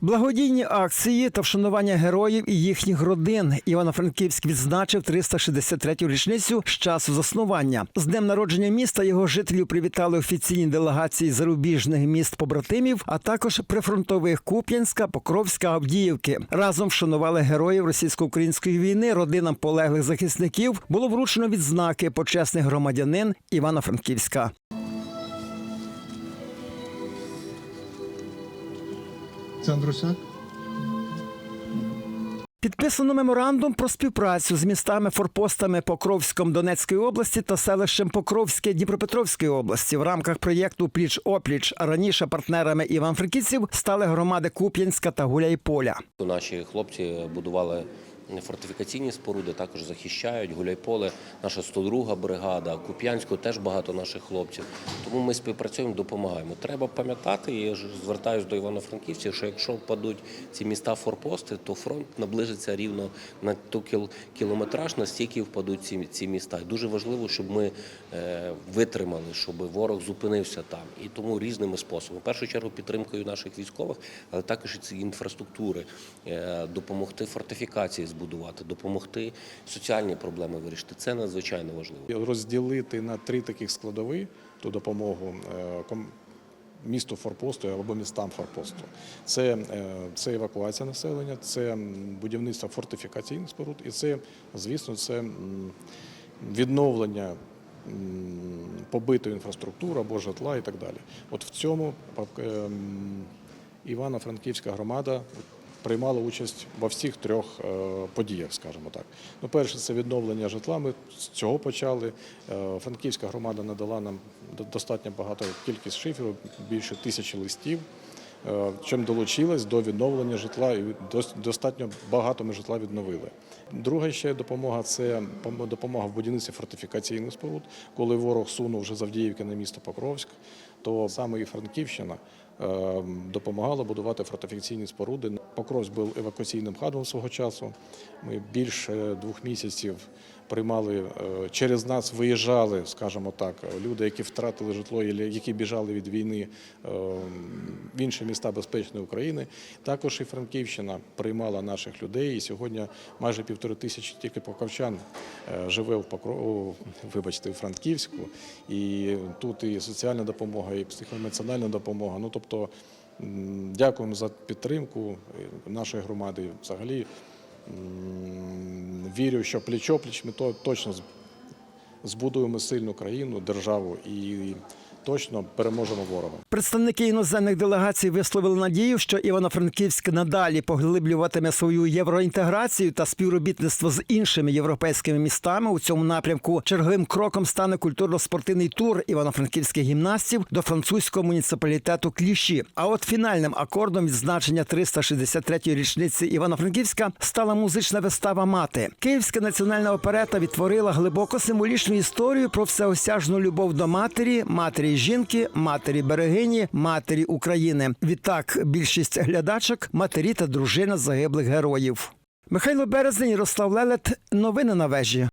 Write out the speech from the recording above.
Благодійні акції та вшанування героїв і їхніх родин. Івано-Франківськ відзначив 363-ю річницю з часу заснування. З днем народження міста його жителів привітали офіційні делегації зарубіжних міст побратимів, а також прифронтових Куп'янська, Покровська, Авдіївки. Разом вшанували героїв російсько-української війни. Родинам полеглих захисників було вручено відзнаки почесних громадянин Івано-Франківська. Це Андрусяк? Підписано меморандум про співпрацю з містами форпостами Покровськом Донецької області та селищем Покровське Дніпропетровської області в рамках проєкту Пліч опліч. Раніше партнерами іван-франківців стали громади Куп'янська та Гуляйполя. Наші хлопці будували фортифікаційні споруди, також захищають Гуляйполе, наша 102 бригада, Куп'янську теж багато наших хлопців. Тому ми співпрацюємо, допомагаємо. Треба пам'ятати, я ж звертаюся до івано-франківців, що якщо впадуть ці міста форпости, то фронт наближиться рівно на ту кіл- кілометраж, настільки впадуть ці, ці міста. Дуже важливо, щоб ми е, витримали, щоб ворог зупинився там. І тому різними способами. В першу чергу підтримкою наших військових, але також і інфраструктури, е, допомогти фортифікації збудувати, допомогти соціальні проблеми вирішити. Це надзвичайно важливо. розділити на три таких складові ту допомогу е, місту форпосту або містам форпосту. Це, е, це евакуація населення, це будівництво фортифікаційних споруд і це, звісно, це відновлення побитої інфраструктури або житла і так далі. От в цьому ем, Івано-Франківська громада приймала участь во всіх трьох е, подіях, скажімо так. Ну, перше, це відновлення житла. Ми з цього почали. Е, Франківська громада надала нам до- достатньо багато кількість шиферів, більше тисячі листів. Е, Чим долучилась до відновлення житла, і дос- достатньо багато ми житла відновили. Друга ще допомога це допомога в будівництві фортифікаційних споруд. Коли ворог сунув вже з Авдіївки на місто Покровськ, то саме і Франківщина е, допомагала будувати фортифікаційні споруди. Покровськ був евакуаційним хабом свого часу. Ми більше двох місяців приймали е, через нас, виїжджали, скажімо так, люди, які втратили житло, які біжали від війни е, в інші міста безпечної України. Також і Франківщина приймала наших людей. І сьогодні майже півтори тисячі тільки покровчан е, живе в Покро... вибачте, в Франківську. І тут і соціальна допомога, і психоемоціональна допомога. Ну тобто дякуємо за підтримку е, нашої громади. Взагалі вірю, що пліч-опліч ми точно збудуємо сильну країну, державу і точно переможемо ворога. Представники іноземних делегацій висловили надію, що Івано-Франківськ надалі поглиблюватиме свою євроінтеграцію та співробітництво з іншими європейськими містами. У цьому напрямку черговим кроком стане культурно-спортивний тур івано-франківських гімнастів до французького муніципалітету Кліші. А от фінальним акордом відзначення 363-ї річниці Івано-Франківська стала музична вистава Мати. Київська національна оперета відтворила глибоко символічну історію про всеосяжну любов до матері, матері жінки, матері берегині, матері України. Відтак, більшість глядачок матері та дружина загиблих героїв. Михайло Березень, Ярослав Лелет. Новини на вежі.